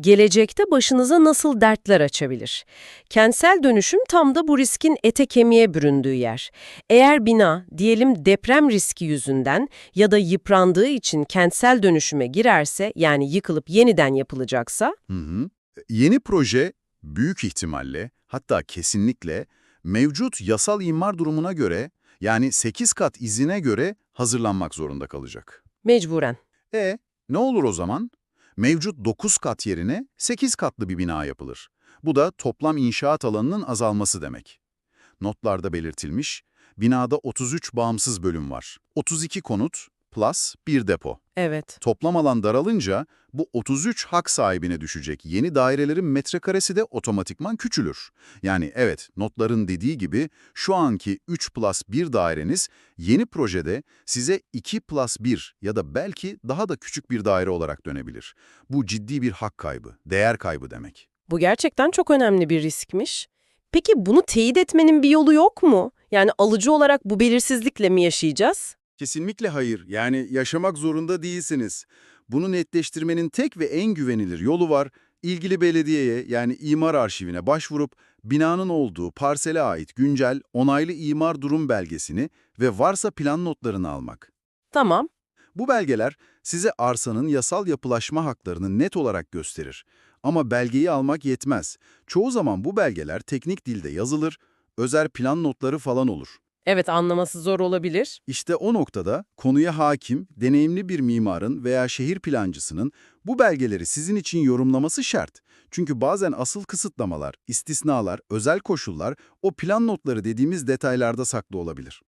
gelecekte başınıza nasıl dertler açabilir? Kentsel dönüşüm tam da bu riskin ete kemiğe büründüğü yer. Eğer bina, diyelim deprem riski yüzünden ya da yıprandığı için kentsel dönüşüme girerse, yani yıkılıp yeniden yapılacaksa, Hı hı. Yeni proje büyük ihtimalle hatta kesinlikle mevcut yasal imar durumuna göre yani 8 kat izine göre hazırlanmak zorunda kalacak. mecburen. E ne olur o zaman? Mevcut 9 kat yerine 8 katlı bir bina yapılır. Bu da toplam inşaat alanının azalması demek. Notlarda belirtilmiş, binada 33 bağımsız bölüm var. 32 konut plus bir depo. Evet. Toplam alan daralınca bu 33 hak sahibine düşecek yeni dairelerin metrekaresi de otomatikman küçülür. Yani evet notların dediği gibi şu anki 3 plus 1 daireniz yeni projede size 2 plus 1 ya da belki daha da küçük bir daire olarak dönebilir. Bu ciddi bir hak kaybı, değer kaybı demek. Bu gerçekten çok önemli bir riskmiş. Peki bunu teyit etmenin bir yolu yok mu? Yani alıcı olarak bu belirsizlikle mi yaşayacağız? Kesinlikle hayır. Yani yaşamak zorunda değilsiniz. Bunu netleştirmenin tek ve en güvenilir yolu var. İlgili belediyeye yani imar arşivine başvurup binanın olduğu parsele ait güncel, onaylı imar durum belgesini ve varsa plan notlarını almak. Tamam. Bu belgeler size arsanın yasal yapılaşma haklarını net olarak gösterir. Ama belgeyi almak yetmez. Çoğu zaman bu belgeler teknik dilde yazılır, özel plan notları falan olur. Evet anlaması zor olabilir. İşte o noktada konuya hakim, deneyimli bir mimarın veya şehir plancısının bu belgeleri sizin için yorumlaması şart. Çünkü bazen asıl kısıtlamalar, istisnalar, özel koşullar o plan notları dediğimiz detaylarda saklı olabilir.